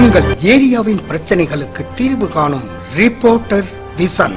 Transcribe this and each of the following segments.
உங்கள் ஏரியாவின் பிரச்சனைகளுக்கு தீர்வு காணும் ரிப்போர்ட்டர் விசன்.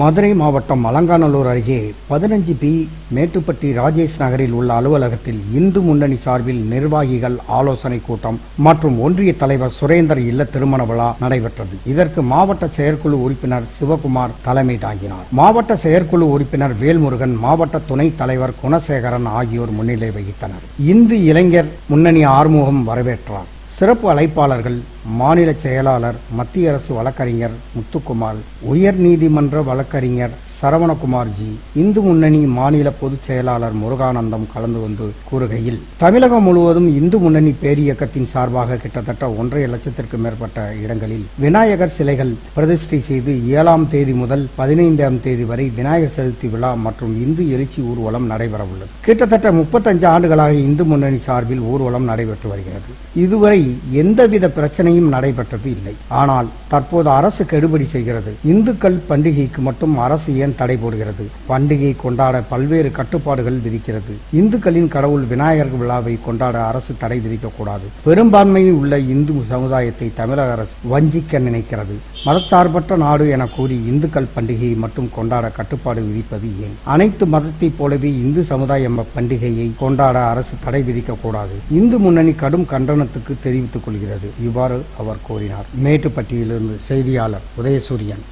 மதுரை மாவட்டம் அலங்காநல்லூர் அருகே பதினஞ்சு பி மேட்டுப்பட்டி ராஜேஷ் நகரில் உள்ள அலுவலகத்தில் இந்து முன்னணி சார்பில் நிர்வாகிகள் ஆலோசனை கூட்டம் மற்றும் ஒன்றிய தலைவர் சுரேந்தர் இல்ல திருமண விழா நடைபெற்றது. இதற்கு மாவட்ட செயற்குழு உறுப்பினர் சிவகுமார் தலைமை தாங்கினார் மாவட்ட செயற்குழு உறுப்பினர் வேல்முருகன் மாவட்ட துணைத் தலைவர் குணசேகரன் ஆகியோர் முன்னிலை வகித்தனர். இந்து இளைஞர் முன்னணி ஆறுமுகம் வரவேற்றார். சிறப்பு அழைப்பாளர்கள் மாநில செயலாளர் மத்திய அரசு வழக்கறிஞர் முத்துக்குமார் உயர் நீதிமன்ற வழக்கறிஞர் சரவணகுமார்ஜி இந்து முன்னணி மாநில பொதுச் செயலாளர் முருகானந்தம் கலந்து கொண்டு கூறுகையில் தமிழகம் முழுவதும் இந்து முன்னணி பேரியக்கத்தின் சார்பாக கிட்டத்தட்ட ஒன்றரை லட்சத்திற்கும் மேற்பட்ட இடங்களில் விநாயகர் சிலைகள் பிரதிஷ்டை செய்து ஏழாம் தேதி முதல் பதினைந்தாம் தேதி வரை விநாயகர் சதுர்த்தி விழா மற்றும் இந்து எழுச்சி ஊர்வலம் நடைபெறவுள்ளது. கிட்டத்தட்ட முப்பத்தஞ்சு ஆண்டுகளாக இந்து முன்னணி சார்பில் ஊர்வலம் நடைபெற்று வருகிறது. இதுவரை எந்தவித பிரச்சனையும் நடைபெற்றது இல்லை. ஆனால் தற்போது அரசு கெடுபடி செய்கிறது. இந்துக்கள் பண்டிகைக்கு மட்டும் அரசு ஏன் தடை போடுகிறது? பண்டிகை கொண்டாட பல்வேறு கட்டுப்பாடுகள் விதிக்கிறது. இந்துக்களின் கடவுள் விநாயகர் விழாவை கொண்டாட அரசு தடை விதிக்கக்கூடாது. பெரும்பான்மையில் உள்ள இந்து சமுதாயத்தை தமிழக அரசு வஞ்சிக்க நினைக்கிறது. மதச்சார்பற்ற நாடு என கூறி இந்துக்கள் பண்டிகையை மட்டும் கொண்டாட கட்டுப்பாடு விதிப்பது ஏன்? அனைத்து மதத்தைப் போலவே இந்து சமுதாய பண்டிகையை கொண்டாட அரசு தடை விதிக்கக்கூடாது. இந்து முன்னணி கடும் கண்டனத்துக்கு தெரிவித்துக் கொள்கிறது. இவ்வாறு அவர் கூறினார். மேட்டுப்பட்டியிலிருந்து செய்தியாளர் உதயசூரியன்.